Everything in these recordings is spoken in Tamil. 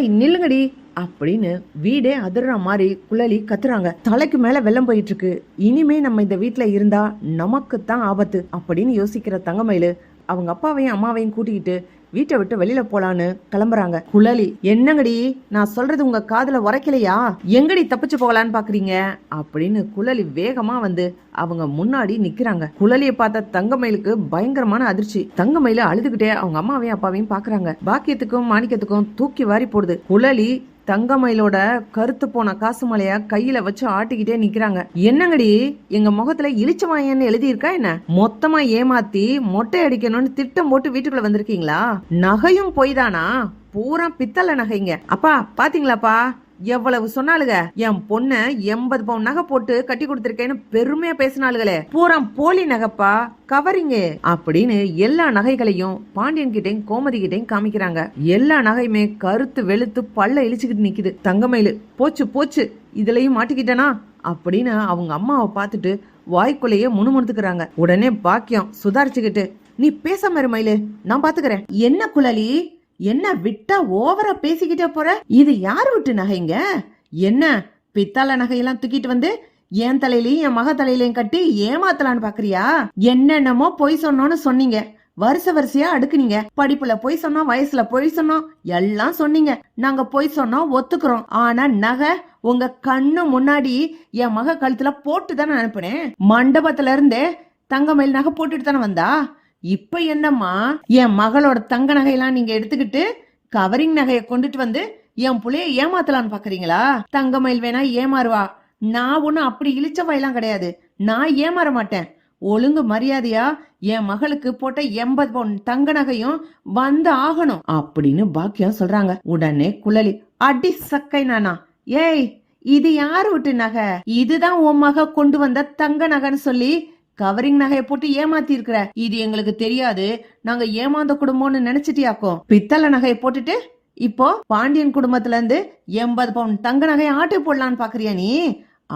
ஏய் நில்லுங்கடி. அப்படின்னு வீடே அதிர்ற மாதிரி குழலி கத்துறாங்க. தலைக்கு மேல வெள்ளம் போயிட்டு இருக்கு இனிமே நம்ம இந்த வீட்ல இருந்தா நமக்கு தான் ஆபத்து அப்படின்னு யோசிக்கிற தங்கமயிலு அவங்க அப்பாவையும் அம்மாவையும் கூட்டிக்கிட்டு வீட்டை விட்டு வெளியில போலான்னு கிளம்புறாங்க. குழலி என்னங்கடி? நான் சொல்றது உங்க காதுல உரைக்கலையா? எங்கடி தப்பிச்சு போகலான்னு பாக்குறீங்க? அப்படின்னு குழலி வேகமா வந்து அவங்க முன்னாடி நிக்கிறாங்க. குழலியை பார்த்த தங்கமயிலுக்கு பயங்கரமான அதிர்ச்சி. தங்கமயில அழுதுகிட்டே அவங்க அம்மாவையும் அப்பாவையும் பாக்குறாங்க. பாக்கியத்துக்கும் மாணிக்கத்துக்கும் தூக்கி வாரி போடுது. குழலி தங்கமயிலோட கருத்து போன காசு மலைய கையில வச்சு ஆட்டிக்கிட்டே நிக்கிறாங்க. என்னங்கடி? எங்க முகத்துல இழிச்சமாயன்னு எழுதியிருக்கா என்ன? மொத்தமா ஏமாத்தி மொட்டை அடிக்கணும்னு திட்டம் போட்டு வீட்டுக்குள்ள வந்திருக்கீங்களா? நகையும் பொய் தானா பூரா பித்தளை நகைங்க. அப்பா பாத்தீங்களாப்பா? எவ்வளவு சொன்னாலுங்க என் பொண்ண எண்பது பவுன் நகை போட்டு கட்டி கொடுத்திருக்கேன்னு பெருமையா பேசினாளுகளே. பூரா போலி நகைப்பா? கவரிங்க. அப்படின்னு எல்லா நகைகளையும் பாண்டியன் கிட்டையும் கோமதி கிட்டையும் காமிக்கிறாங்க. எல்லா நகையுமே கருத்து வெளுத்து பல்ல இழிச்சுக்கிட்டு நிக்குது. தங்கமயிலு போச்சு போச்சு இதுலயும் மாட்டிக்கிட்டனா? அப்படின்னு அவங்க அம்மாவை பார்த்துட்டு வாய்க்குள்ளேயே முணுமுணுத்துக்கிறாங்க. உடனே பாக்கியம் சுதாரிச்சுக்கிட்டு நீ பேசாம இரு மயிலு நான் பாத்துக்கிறேன். என்ன குழலி? என்ன விட்டா ஓவரா பேசிக்கிட்டே போற? இது யார் விட்டு நகைங்க? என்ன பித்தளை நகையெல்லாம் தூக்கிட்டு வந்து என் தலையிலயும் என் மக தலையிலயும் கட்டி ஏமாத்தலான்னு பாக்குறியா? என்னென்னமோ பொய் சொன்னோன்னு சொன்னீங்க. வருஷ வரிசையா அடுக்குனீங்க. படிப்புல பொய் சொன்னோம் வயசுல பொய் சொன்னோம் எல்லாம் சொன்னீங்க. நாங்க பொய் சொன்னோம் ஒத்துக்கிறோம். ஆனா நகை உங்க கண்ணு முன்னாடி என் மக கழுத்துல போட்டு தானே அனுப்புனேன். மண்டபத்துல இருந்தே தங்கமயில் நகை போட்டுட்டு தானே வந்தா? இப்ப என்னம்மா என் மகளோட தங்க நகையெல்லாம் நீங்க எடுத்துக்கிட்டு கவரிங் நகையை கொண்டுட்டு வந்து என் புள்ளைய ஏமாத்தலான்னு பாக்குறீங்களா? தங்கமயில் வேணா ஏமாறுவா. நான் ஒண்ணும் அப்படி இழிச்ச வயலாம் கிடையாது. நான் ஏமாற மாட்டேன். ஒழுங்கு மரியாதையா என் மகளுக்கு போட்ட எண்பது பவுன் தங்க நகையும் வந்து ஆகணும் அப்படின்னு பாக்கியம் சொல்றாங்க. உடனே குழலி அடி சக்கை நானா? ஏய் இது யாரு விட்டு நகை? இதுதான் உன் மக கொண்டு வந்த தங்க நகைன்னு சொல்லி கவரிங் நகையை போட்டு ஏமாத்தி இருக்கிற இது எங்களுக்கு தெரியாது. நாங்க ஏமாந்த குடும்பம்னு நினைச்சிட்டியாக்கோ? பித்தளை நகையை போட்டுட்டு இப்போ பாண்டியன் குடும்பத்துல இருந்து எண்பது பவுன் தங்க நகையை ஆட்டு போடலான்னு பாக்குறியா நீ?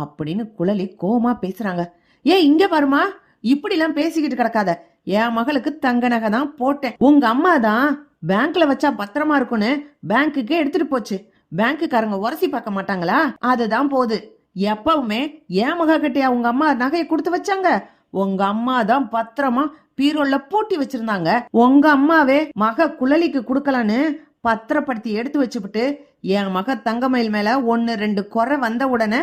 அப்படின்னு குழலி கோமா பேசுறாங்க. ஏ இங்க பாருமா இப்படி எல்லாம் பேசிக்கிட்டு கிடக்காத. என் மகளுக்கு தங்க நகை தான் போட்டேன். உங்க அம்மா தான் பேங்க்ல வச்சா பத்திரமா இருக்கும்னு பேங்க்குக்கே எடுத்துட்டு போச்சு. பேங்க்குக்காரங்க உரசி பார்க்க மாட்டாங்களா? அதுதான் போகுது எப்பவுமே என் மகா கிட்டே உங்க அம்மா நகையை கொடுத்து வச்சாங்க? உங்க அம்மா தான் பத்திரமா பீரோல பூட்டி வச்சிருந்தாங்க. உங்க அம்மாவே மக குழலிக்கு கொடுக்கலான்னு பத்திரப்படுத்தி எடுத்து வச்சுப்புட்டு என் மக தங்கமயில் மேல ஒன்னு ரெண்டு குறை வந்த உடனே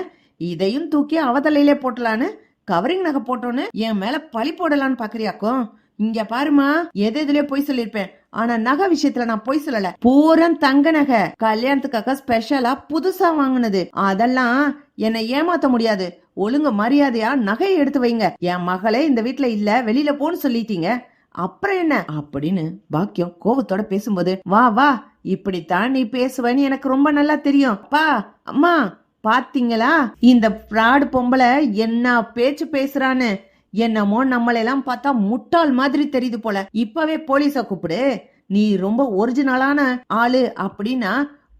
இதையும் தூக்கி அவதலையிலே போட்டலான்னு கவரிங் நகை போட்டோன்னு என் மேல பழி போடலான்னு பாக்குறியாக்கும். இங்க பாருமா எது எதுலயே பொய் சொல்லிருப்பேன் ஆனா நகை விஷயத்துல நான் பொய் சொல்லல. பூரம் தங்க நகை. கல்யாணத்துக்காக ஸ்பெஷலா புதுசா வாங்கினது. அதெல்லாம் என்னை ஏமாத்த முடியாது. ஒழுங்க மரியாதையா நகையை எடுத்து வைங்க. என் மகளே இந்த வீட்டுல இல்ல வெளியில போன்னு சொல்லிட்டீங்க. அப்புறம் என்ன? அப்படின்னு பாக்கியம் கோவத்தோட பேசும்போது வா வா இப்படித்தான் நீ பேசுவேன்னு எனக்கு ரொம்ப நல்லா தெரியும். அப்பா அம்மா பாத்தீங்களா? இந்த ஃப்ராடு பொம்பளை என்ன பேச்சு பேசுறான்னு. என்னமோ நம்மளெல்லாம் பார்த்தா முட்டாள் மாதிரி தெரியுது போல. இப்பவே போலீஸ கூப்பிடு. நீ ரொம்ப ஒரிஜினலான ஆளு அப்படின்னா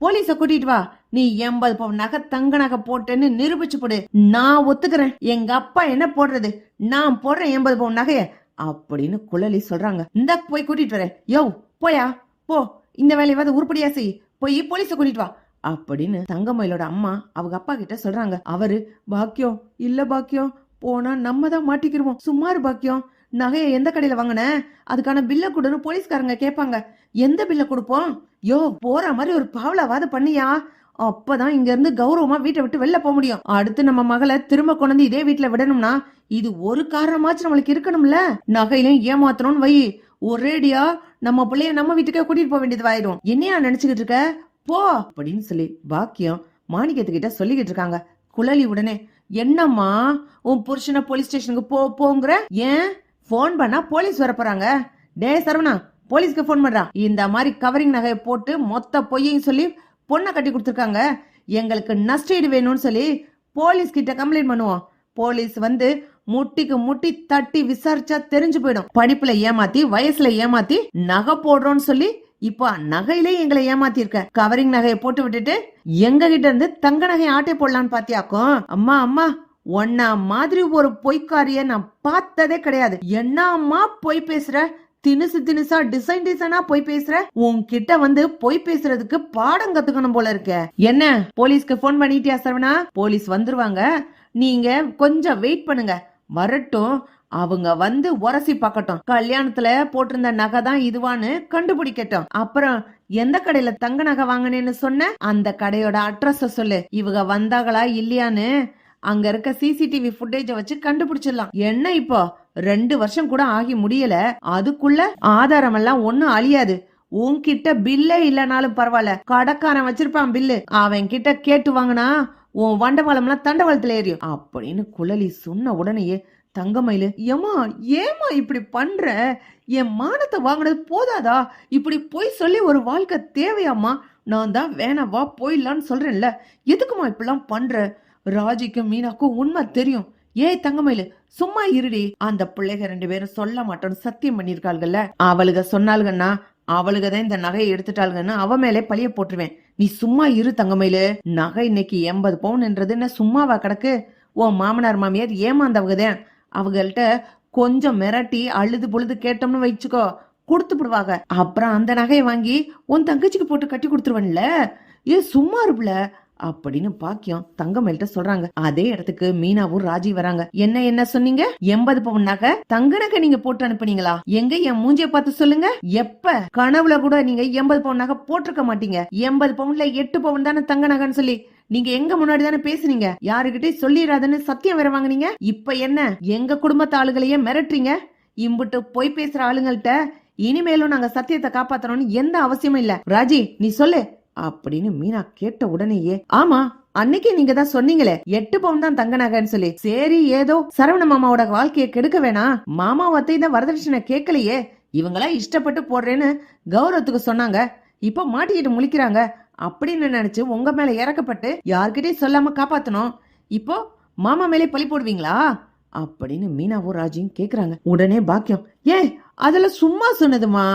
போலீஸ கூட்டிட்டு வா. நீ எண்பது பவுன் நகை தங்க நகை போட்டேன்னு நிரூபிச்சு போடு. நான் ஒத்துக்கிறேன். எங்க அப்பா என்ன போடுறது? நான் போடுறேன் எண்பது பவுன் நகைய அப்படின்னு குழலி சொல்றாங்க. இந்த போய் கூட்டிட்டு வரேன். யோ போயா? போ. இந்த வேலையாவது உருப்படியா செய். போய் போலீஸ கூட்டிட்டு வா. அப்படின்னு தங்கமயிலோட அம்மா அவங்க அப்பா கிட்ட சொல்றாங்க. அவரு பாக்கியம் இல்ல பாக்கியம். போனா நம்ம தான் மாட்டிக்கிருவோம். சுமார் பாக்கியம். நகையை எந்த கடையில வாங்கின? அதுக்கான பில்ல கொடுன்னு போலீஸ்காரங்க கேட்பாங்க எந்த பில்ல கொடுப்போம்? யோ போற மாதிரி ஒரு பாவலாவாத பண்ணியா? அப்பதான் இங்க இருந்து கௌரவமா வீட்டை விட்டு வெளில போக முடியும். அடுத்து நம்ம மகளை திரும்ப கொண்டு இதே வீட்டுல விடணும்னா இது ஒரு காரணமாச்சும் நம்மளுக்கு இருக்கணும்ல? நகையிலும் ஏமாத்தணும்னு வை. ஒரேடியா நம்ம பிள்ளைய நம்ம வீட்டுக்கே கூட்டிட்டு போக வேண்டியது என்னையா நினைச்சுக்கிட்டு இருக்க? போ அப்படின்னு சொல்லி பாக்கியம் மாணிக்கத்துக்கிட்ட சொல்லிக்கிட்டு இருக்காங்க. குழலி உடனே என்னம்மா உன் புருஷனை போலீஸ் ஸ்டேஷனுக்கு போ போங்கிற? ஏன்? ஃபோன் பண்ணா போலீஸ் வர போறாங்க. டே சரவணா போலீஸ்க்கு ஃபோன் பண்றா. இந்த மாதிரி கவரிங் நகையை போட்டு மொத்த பொய்யையும் சொல்லி பொண்ணை கட்டி கொடுத்துருக்காங்க. எங்களுக்கு நஷ்டீடு வேணும்னு சொல்லி போலீஸ் கிட்ட கம்ப்ளைண்ட் பண்ணுவோம். போலீஸ் வந்து முட்டிக்கு முட்டி தட்டி விசாரிச்சா தெரிஞ்சு போயிடும். படிப்புல ஏமாத்தி வயசுல ஏமாத்தி நகை போடுறோம்னு சொல்லி இப்போ நகையிலே எங்களை ஏமாத்திருக்க. கவரிங் நகையை போட்டு விட்டுட்டு எங்க கிட்ட இருந்து தங்க நகை ஆட்டை போடலான்னு பாத்தியாக்கும். அம்மா அம்மா ஒன்னா மாதிரி ஒரு பொய்க்காரிய நான் பார்த்ததே கிடையாது. என்னம்மா பொய் பேசுற? தினுசு தினுசா டிசைன் டிசைனா போய் பேசுற? உன்கிட்ட வந்து போய் பேசுறதுக்கு பாடம் கத்துக்கணும் போல இருக்க. என்ன? போலீஸ்க்கு போன் பண்ணிட்டியா சரவணா? போலீஸ் வந்துருவாங்க. நீங்க கொஞ்சம் வெயிட் பண்ணுங்க. வரட்டும். அவங்க வந்து உரசி பார்க்கட்டும். கல்யாணத்துல போட்டிருந்த நகை தான் இதுவான்னு கண்டுபிடிக்கட்டும். அப்புறம் எந்த கடையில தங்க நகை வாங்கினேன்னு சொன்ன? அந்த கடையோட அட்ரஸ சொல்லு. இவங்க வந்தாங்களா இல்லையான்னு அங்க இருக்க சிசிடிவி ஃபுட்டேஜ வச்சு கண்டுபிடிச்சிடலாம். என்ன இப்போ? ரெண்டு வருஷம் கூட ஆகி முடியல. அதுக்குள்ள ஆதாரம் எல்லாம் ஒண்ணும் அழியாது. உன்கிட்ட பில்லே இல்லனாலும் பரவாயில்ல. கடைக்காரன் வச்சிருப்பான் பில்லு. அவன் கிட்ட கேட்டு வாங்கினா உன் வண்டவாளம்லாம் தண்டவாளத்துல ஏறியும் அப்படின்னு குழலி சொன்ன உடனேயே தங்கமயிலு ஏமா ஏமா இப்படி பண்ற? என் மானத்தை வாங்கினது போதாதா? இப்படி போய் சொல்லி ஒரு வாழ்க்கை தேவையாம்மா? நான் தான் வேணவா போயிடலான்னு சொல்றேன்ல. எதுக்குமா இப்படிலாம் பண்ற? ராஜிக்கும் மீனாக்கும் உண்மை தெரியும். ஏய் தங்கமயிலு சும்மா இருடி. அந்த பிள்ளைக ரெண்டு பேரும் சொல்ல மாட்டோம்னு சத்தியம் பண்ணிருக்காள்கள்ல அவளுக சொன்னாளுங்கன்னா அவளுக தான் இந்த நகையை எடுத்துட்டாளுங்கன்னு அவ மேலே பழிய போட்டுருவேன். நீ சும்மா இரு தங்கமயிலு. நகை இன்னைக்கு எண்பது பவுன்ன்றது என்ன சும்மாவா கிடக்கு? ஓ மாமனார் மாமியார் ஏமாந்தவங்க தான் அவங்கள்ட்ட கொஞ்சம் மிரட்டி அழுது பொழுது கேட்டோம்னு வச்சுக்கோ. கொடுத்து விடுவாங்க. அப்புறம் அந்த நகையை வாங்கி உன் தங்கச்சிக்கு போட்டு கட்டி கொடுத்துருவன்ல. ஏ சும்மா இருப்புல. அப்படின்னு பாக்கியம் தங்கமேல்ட்ட சொல்றாங்க. அதே இடத்துக்கு மீனாவும் ராஜி வராங்க. என்ன என்ன சொன்னீங்க? எண்பது பவுன் நகை தங்க நகை நீங்க போட்டு அனுப்புனீங்களா? எங்க என் மூஞ்சிய பார்த்து சொல்லுங்க. எப்ப கனவுல கூட நீங்க எண்பது பவுன் நகை போட்டிருக்க மாட்டீங்க. எண்பது பவுன்ல எட்டு பவுன் தானே தங்க நகைன்னு சொல்லி நீங்க எங்க முன்னாடி தானே பேசுனீங்க? யாருகிட்டயும் சொல்லிடாதுன்னு சத்தியம் வேற வாங்கினீங்க? இப்ப என்ன? எங்க குடும்பத்து ஆளுகளையே மிரட்டுறீங்க? இம்புட்டு பொய் பேசுற ஆளுங்கள்ட்ட இனிமேலும் நாங்க சத்தியத்தை காப்பாத்தணும்னு எந்த அவசியமும் இல்ல. ராஜி நீ சொல்லு. அப்படின்னு மீனா கேட்ட உடனேயே ஆமா அன்னைக்கு நீங்க தான் சொன்னீங்களே எட்டு பவுன் தான் தங்க நகைன்னு சொல்லி. சரி ஏதோ சரவண மாமாவோட வாழ்க்கையை கெடுக்க வேணாம் மாமா வத்தை தான் வரதட்சணை கேட்கலையே இவங்களா இஷ்டப்பட்டு போடுறேன்னு கௌரவத்துக்கு சொன்னாங்க இப்ப மாட்டிக்கிட்டு முழிக்கிறாங்க அப்படின்னு நினைச்சு உங்க மேல இறக்கப்பட்டு யார்கிட்டயும் சொல்லாம காப்பாத்தணும். இப்போ மாமா மேலே பழி போடுவீங்களா? அப்படின்னு மீனாவும் ராஜியும் கேக்குறாங்க. உடனே பாக்கியம் ஏய் அதுல சும்மா சொன்னதுமா?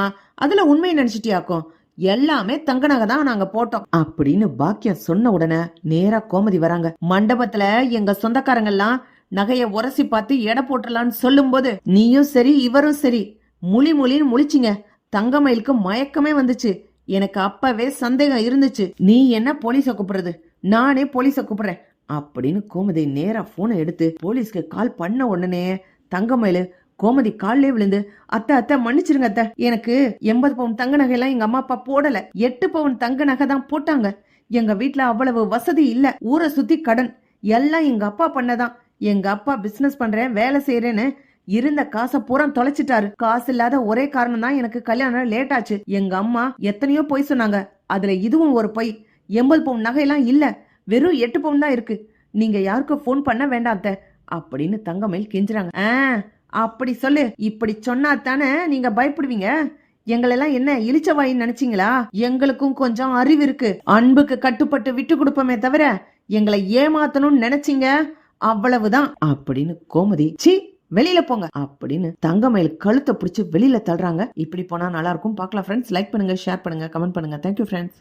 அதுல உண்மையை நினைச்சிட்டியாக்கும்? எல்லாமே தங்க நகை தான் நாங்க போட்டோம். அப்படின்னு பாக்கியம் சொன்ன உடனே நேரா கோமதி வராங்க. மண்டபத்துல எங்க சொந்தக்காரங்கெல்லாம் நகைய உரசி பார்த்து எடை போட்டுடலான்னு சொல்லும்போது நீயும் சரி இவரும் சரி. முழி முழின்னு முழிச்சிங்க. தங்கமயிலுக்கு மயக்கமே வந்துச்சு. எனக்கு அப்பவே சந்தேகம் இருந்துச்சு. நீ என்ன போலீஸ கூப்பிடுறது? நானே போலீஸ கூப்பிடுறேன். அப்படின்னு கோமதி நேரா போனை எடுத்து போலீஸ்க்கு கால் பண்ண உடனே தங்கமயிலு கோமதி காலிலே விழுந்து அத்தை அத்தை மன்னிச்சிருங்க அத்தை. எனக்கு எண்பது பவுன் தங்க நகையெல்லாம் எங்க அம்மா அப்பா போடல. எட்டு பவுன் தங்க நகை தான் போட்டாங்க. எங்க வீட்டுல அவ்வளவு வசதி இல்ல. ஊரை சுத்தி கடன். எல்லாம் எங்க அப்பா பண்ணதான். எங்க அப்பா பிசினஸ் பண்றேன் வேலை செய்யறேன்னு இருந்த காசை பூரா தொலைச்சிட்டாரு. காசு இல்லாத ஒரே காரணம் தான் எனக்கு கல்யாணம் லேட் ஆச்சு. எங்க அம்மா எத்தனையோ பொய் சொன்னாங்க. அதுல இதுவும் ஒரு பொய். எண்பது பவுன் நகையெல்லாம் இல்ல. வெறும் எட்டு பவுன் தான் இருக்கு. நீங்க யாருக்கும் ஃபோன் பண்ண வேண்டாம் அத்தை. அப்படின்னு தங்கமயில் கெஞ்சுறாங்க. ஆ அப்படி சொல்லு. இப்படி சொன்னா தானே நீங்க பயப்படுவீங்க. எங்களெல்லாம் என்ன இழிச்சவாயின்னு நினைச்சீங்களா? எங்களுக்கும் கொஞ்சம் அறிவு இருக்கு. அன்புக்கு கட்டுப்பட்டு விட்டு கொடுப்போமே தவிர எங்களை ஏமாத்தணும்னு நினைச்சீங்க? அவ்வளவுதான். அப்படின்னு கோமதி சி வெளியில போங்க. அப்படின்னு தங்கமயில் கழுத்தை பிடிச்சி வெளியில தள்ளுறாங்க. இப்படி போனா நல்லா இருக்கும். பார்க்கலாம் ஃப்ரெண்ட்ஸ் லைக் பண்ணுங்க ஷேர் பண்ணுங்க கமெண்ட் பண்ணுங்க. Thank you friends